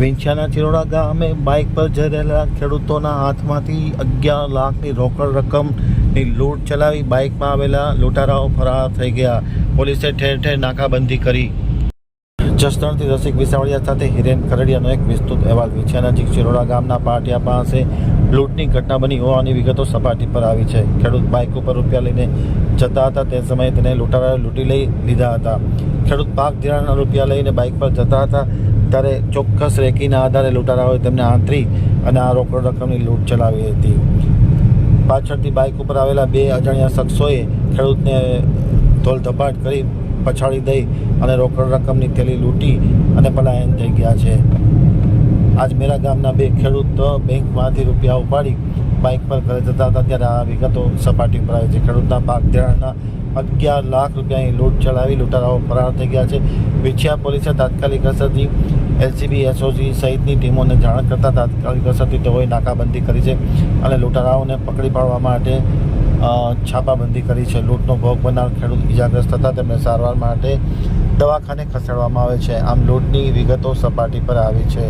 વેંછાના ચિરોડા ગામે બાઇક પર જઈ રહેલા ખેડૂતોના હાથમાંથી અગિયાર લાખની રોકડ રકમની લૂંટ ચલાવી બાઇકમાં આવેલા લૂંટારાઓ ફરાર થઈ ગયા. પોલીસે ઠેર ઠેર નાકાબંધી કરી. જસદણથી રસિક વિસાવડિયા સાથે હિરેન ખરડિયાનો એક વિસ્તૃત અહેવાલ વિછ્યા નજીક ચિરોડા ગામના પાટિયા પાસે લૂંટની ઘટના બની હોવાની વિગતો સપાટી પર આવી છે. ખેડૂત બાઇક ઉપર રૂપિયા લઈને જતા હતા. તે સમયે તેને લૂંટારાએ લૂંટી લઈ લીધા હતા. ખેડૂત પાક ધિરાણના રૂપિયા લઈને બાઇક પર જતા હતા. ત્યારે ચોક્કસ રેકીના આધારે લૂંટારાઓએ તેમને આંતરી અને આ રોકડ રકમની લૂંટ ચલાવી હતી. પાછળથી બાઇક ઉપર આવેલા બે અજાણ્યા શખ્સોએ ખેડૂતને ધોલધપાટ કરી પછાડી દઈ અને રોકડ રકમની થેલી લૂંટી અને પલાયન થઈ ગયા છે. આજ મેરા ગામના બે ખેડૂત બેંકમાંથી રૂપિયા ઉપાડી બાઇક પર ઘરે જતા હતા, ત્યારે આ વિગતો સપાટી પર આવી છે. ખેડૂતના ધિરાણના અગિયાર લાખ રૂપિયાની લૂંટ ચલાવી લૂંટારાઓ ફરાર થઈ ગયા છે. વિછિયા પોલીસે તાત્કાલિક અસરથી એલસીબી, એસઓજી સહિતની ટીમોને જાણ કરતા તાત્કાલિક અસરથી તેઓએ નાકાબંધી કરી છે અને લૂંટારાઓને પકડી પાડવા માટે છાપાબંધી કરી છે. લૂંટનો ભોગ બનાર ખેડૂત ઇજાગ્રસ્ત થતાં તેમને સારવાર માટે દવાખાને ખસેડવામાં આવે છે. આમ લૂંટની વિગતો સપાટી પર આવી છે.